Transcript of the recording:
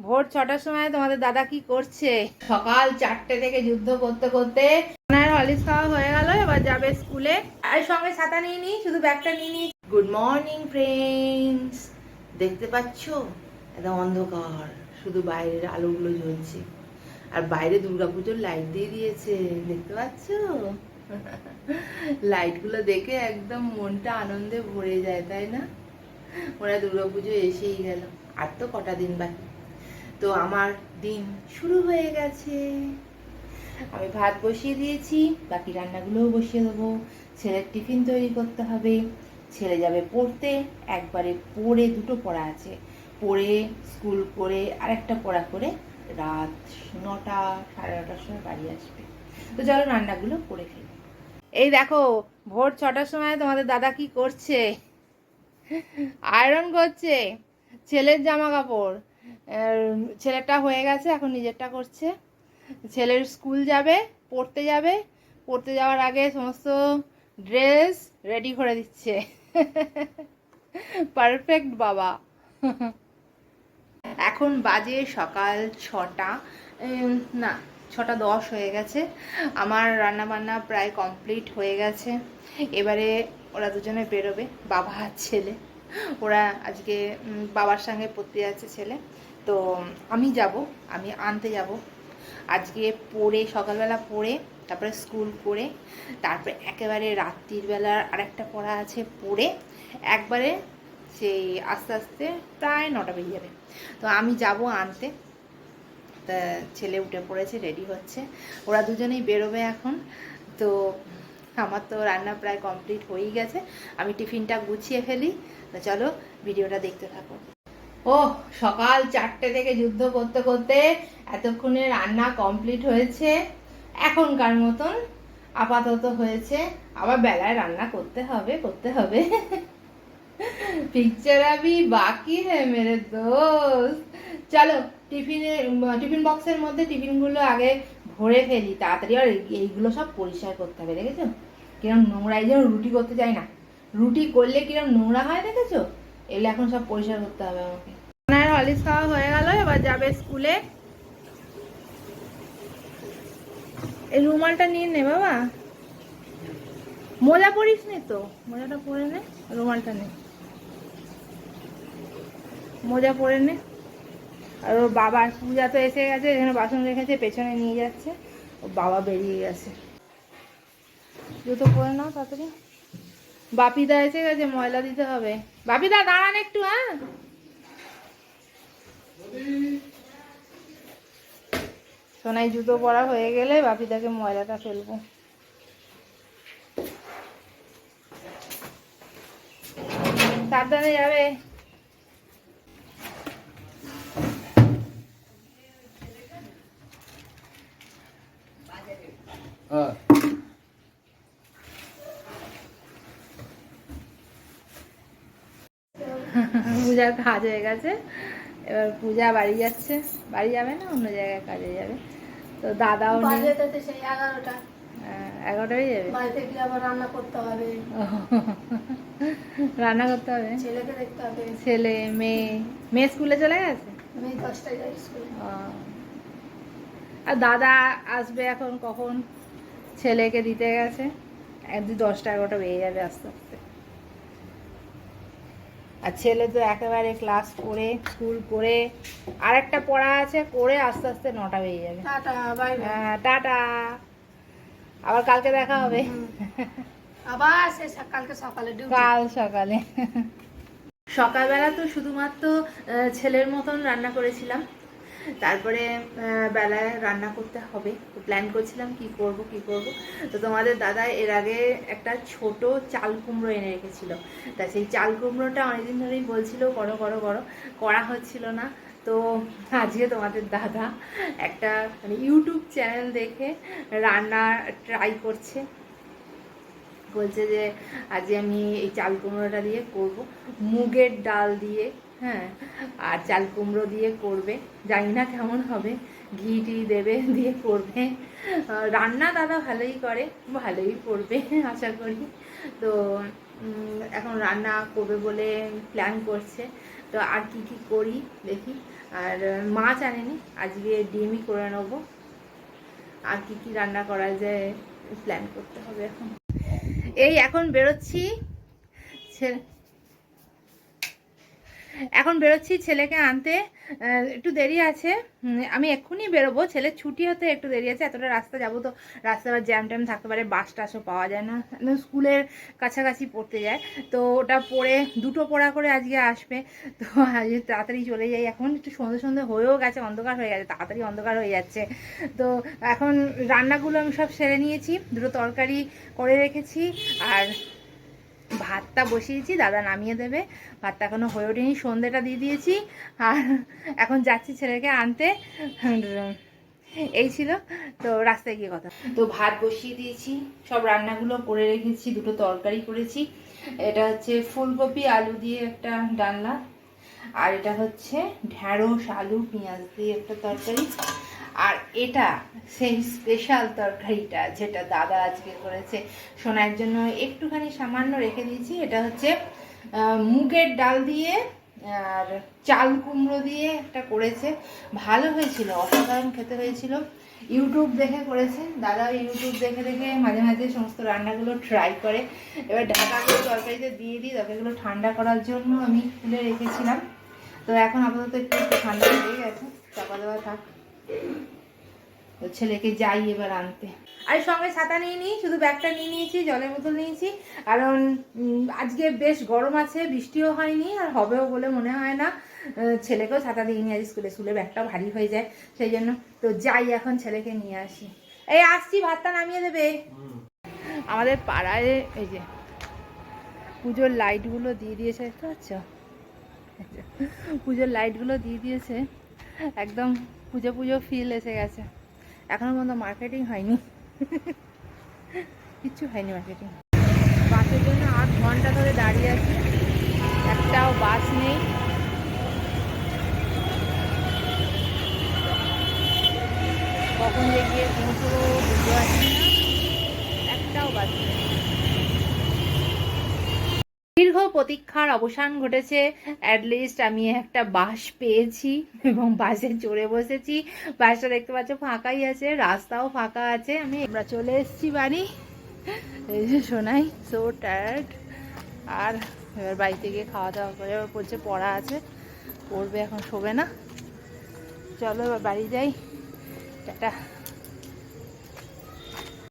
ভোর ছটার সময় তোমাদের দাদা কি করছে? সকাল চারটে থেকে যুদ্ধ করতে করতে হলিস খাওয়া হয়ে গেল এবার যাবে স্কুলে। আর সঙ্গে ছাতা নিয়ে নি শুধু ব্যাগটা নিয়ে নি গুড মর্নিং ফ্রেন্ডস দেখতে পাচ্ছ? একদম অন্ধকার। শুধু বাইরের আলোগুলো জ্বলছে। আর বাইরে দুর্গাপুজোর লাইট দিয়ে দিয়েছে। দেখতে পাচ্ছ? লাইটগুলো দেখে একদম মনটা আনন্দে ভরে যায় তাই না? ওরা দুর্গাপুজো এসেই গেল। আর তো কটা দিন বাকি। তো আমার দিন শুরু হয়ে গেছে। আমি ভাত বসিয়ে দিয়েছি বাকি রান্নাগুলোও বসিয়ে দেবো। ছেলের টিফিন তৈরি করতে হবে। ছেলে যাবে পড়তে একবারে পড়ে দুটো পড়া আছে। পড়ে স্কুল করে আরেকটা পড়া করে রাত নটা সাড়ে নটার সময় বাড়ি আসবে। তো চলো রান্নাগুলো করে ফেলি। এই দেখো ভোর ছটার সময় তোমাদের দাদা কি করছে? আয়রন করছে ছেলের জামা কাপড় আর ছেলেরটা হয়ে গেছে, এখন নিজেরটা করছে। ছেলের স্কুল যাবে, পড়তে যাবে। পড়তে যাওয়ার আগে সমস্ত ড্রেস রেডি করে দিচ্ছে। পারফেক্ট বাবা। এখন বাজে সকাল ছটা। না, ছটা দশ হয়ে গেছে। আমার রান্না বান্না প্রায় কমপ্লিট হয়ে গেছে। এবারে ওরা দুজনে বেরোবে, বাবা আর ছেলে। ওরা আজকে বাবার সঙ্গে পড়তে যাচ্ছে ছেলে। তো আমি যাব, আমি আনতে যাব। আজকে পড়ে, সকালবেলা পড়ে, তারপরে স্কুল করে, তারপরে একেবারে রাত্রির বেলার আরেকটা পড়া আছে পড়ে, একবারে সেই আস্তে আস্তে প্রায় নটা বেজে যাবে। তো আমি যাব আনতে। তা ছেলে উঠে পড়েছে, রেডি হচ্ছে। ওরা দুজনেই বেরোবে এখন। তো আমার তো রান্না প্রায় কমপ্লিট হয়েই গেছে। আমি টিফিনটা গুছিয়ে ফেলি। চলো ভিডিওটা দেখতে থাকো। ও সকাল চারটে থেকে যুদ্ধ করতে করতে এতক্ষণে রান্না কমপ্লিট হয়েছে। এখনকার মতন আপাতত হয়েছে। আবার বেলায় রান্না করতে হবে করতে হবে। পিকচার আবি বাকি হ্যাঁ মেরে দোস্ত। চলো টিফিনে টিফিন বক্সের মধ্যে টিফিনগুলো আগে ভরে ফেলি, তাড়াতাড়ি আর এইগুলো সব পরিষ্কার করতে হবে, দেখেছ? কিরম নোংরা, এই যেমন রুটি করতে চাই না। রুটি করলে কিরম নোংরা হয়, দেখেছ? এগুলো এখন সব পরিষ্কার করতে হবে আমাকে। ওনার হলিস খাওয়া হয়ে গেল, এবার যাবে স্কুলে। এই রুমালটা নিয়ে নে বাবা। মোজা পরিস নি তো? মোজাটা পরে নে, রুমালটা নে। মোজা পরে নে। আর ওর বাবার পূজা তো এসে গেছে, এখানে বাসন রেখেছে, পেছনে নিয়ে যাচ্ছে। ও বাবা বেরিয়ে গেছে। জুতো পরে নাও তাড়াতাড়ি। বাপিদা এসে গেছে, ময়লা দিতে হবে। বাপিদা, দাঁড়ান একটু হ্যাঁ? সোনাই, জুতো পরা হয়ে গেলে বাপিদাকে ময়লাটা ফেলব। সাবধানে যাবে। পূজার কাজ হয়ে গেছে। এবার পূজা বাড়ি যাচ্ছে। বাড়ি যাবে না? অন্য জায়গায় কাজে যাবে। তো দাদাও নেই। সেই এগারোটা। হ্যাঁ, হয়ে যাবে। রান্না করতে হবে। রান্না করতে হবে? ছেলেকে দেখতে হবে। ছেলে মেয়ে। মেয়ে স্কুলে চলে গেছে? দশটায় স্কুলে। আর দাদা আসবে এখন কখন? ছেলেকে দিতে গেছে। একদিন দশটা এগারোটা বেজে যাবে আস্তে আস্তে। আর ছেলে তো একেবারে ক্লাস করে স্কুল করে আর একটা পড়া আছে করে আস্তে আস্তে নটা বেজে যাবে। টাটা হ্যাঁ আবার কালকে দেখা হবে। আবার সে কালকে সকালে কাল সকালে। সকালবেলা তো শুধুমাত্র ছেলের মতন রান্না করেছিলাম। তারপরে বেলায় রান্না করতে হবে। তো প্ল্যান করছিলাম কি করব কি করব। তো তোমাদের দাদা এর আগে একটা ছোট চাল কুমড়ো এনে রেখেছিল। তা সেই চাল কুমড়োটা অনেকদিন ধরেই বলছিল, করো করো করো। করা হচ্ছিল না। তো আজকে তোমাদের দাদা একটা মানে ইউটিউব চ্যানেল দেখে রান্না ট্রাই করছে। বলছে যে আজ আমি এই চাল কুমড়োটা দিয়ে করব। মুগের ডাল দিয়ে হ্যাঁ আর চাল কুমড়ো দিয়ে করবে। জানি না কেমন হবে। ঘি টি দেবে, দিয়ে করবে। রান্না দাদা ভালোই করে, ভালোই করবে, আশা করি। তো এখন রান্না করবে বলে প্ল্যান করছে। তো আর কি কি করি দেখি। আর মাছ আনেনি, আজকে ডিমই করে নেব। আর কি কি রান্না করা যায় প্ল্যান করতে হবে এখন। এই এখন বেরোচ্ছি। ছেলে এখন বেরোচ্ছি ছেলেকে আনতে। একটু দেরি আছে। আমি এক্ষুনি বেরোবো। ছেলের ছুটি হতে একটু দেরি আছে, এতটা রাস্তা যাব তো। আবার জ্যাম ট্যাম থাকতে পারে বাস টাসও পাওয়া যায় না। একদম স্কুলের কাছাকাছি পড়তে যায়। তো ওটা পড়ে, দুটো পড়া করে আজকে আসবে। তো আজকে তাড়াতাড়ি চলে যাই এখন। একটু সন্ধে সন্ধে হয়েও গেছে, অন্ধকার হয়ে গেছে, তাড়াতাড়ি অন্ধকার হয়ে যাচ্ছে। তো এখন রান্নাগুলো আমি সব সেরে নিয়েছি। দুটো তরকারি করে রেখেছি। আর ভাতটা বসিয়েছি, দাদা নামিয়ে দেবে। ভাতটা এখনও হয়ে ওঠেনি সন্ধেটা দিয়ে দিয়েছি। আর এখন যাচ্ছি ছেলেকে আনতে। এই ছিল তো রাস্তায় গিয়ে কথা। তো ভাত বসিয়ে দিয়েছি, সব রান্নাগুলো করে রেখেছি, দুটো তরকারি করেছি। এটা হচ্ছে ফুলকপি, আলু দিয়ে একটা ডালনা। আর এটা হচ্ছে ঢ্যাঁড়স, আলু, পেঁয়াজ দিয়ে একটা তরকারি। আর এটা সেই স্পেশাল তরকারিটা যেটা দাদা আজকে করেছে। সোনার জন্য একটুখানি সামান্য রেখে দিয়েছি। এটা হচ্ছে মুগের ডাল দিয়ে আর চাল কুমড়ো দিয়ে একটা করেছে। ভালো হয়েছিল, অসাধারণ খেতে হয়েছিল। ইউটিউব দেখে করেছে। দাদা ইউটিউব দেখে দেখে মাঝে মাঝে সমস্ত রান্নাগুলো ট্রাই করে। এবার ঢাকাগুলো তরকারিতে দিয়ে দিই, তরকারিগুলো ঠান্ডা করার জন্য আমি খুলে রেখেছিলাম। তো এখন আপাতত একটু ঠান্ডা হয়ে গেছে, চাপা দেওয়া থাক। তো ছেলেকে যাই এবার আনতে। আর সঙ্গে ছাতা নিয়ে নিই, শুধু ব্যাগটা নিয়ে নিয়েছি, জলের বোতল নিয়েছি। কারণ আজকে বেশ গরম আছে, বৃষ্টিও হয়নি, আর হবেও বলে মনে হয় না। ছেলেকেও ছাতা দিয়ে নিয়ে আসি স্কুলে স্কুলে ব্যাগটা ভারী হয়ে যায়। সেই জন্য তো যাই, এখন ছেলেকে নিয়ে আসি। এই, আসছি, ভাতটা নামিয়ে দেবে। আমাদের পাড়ায় এই যে পুজোর লাইটগুলো দিয়ে দিয়েছে, দেখতে পাচ্ছ? পুজোর লাইটগুলো দিয়ে দিয়েছে। একদম পুজো পুজো ফিল এসে গেছে। এখনও পর্যন্ত মার্কেটিং হয়নি। কিচ্ছু হয়নি মার্কেটিং বাসের জন্য আট ঘণ্টা ধরে দাঁড়িয়ে আছি। একটাও বাস নেই। কখন যে গিয়ে পৌঁছবো বুঝতে পারছি না। একটাও বাস নেই। প্রতীক্ষার অবসান ঘটেছে। অ্যাটলিস্ট আমি একটা বাস পেয়েছি এবং বাসে চড়ে বসেছি। বাসটা দেখতে পাচ্ছ ফাঁকাই আছে, রাস্তাও ফাঁকা আছে। আমি আমরা চলে এসেছি বাড়ি। এই যে শোনাই সো টায়ার্ড আর এবার বাড়িতে গিয়ে খাওয়া দাওয়া করে এবার পড়ছে পড়া আছে, পড়বে এখন, শোবে না। চলো এবার বাড়ি যাই। টাটা।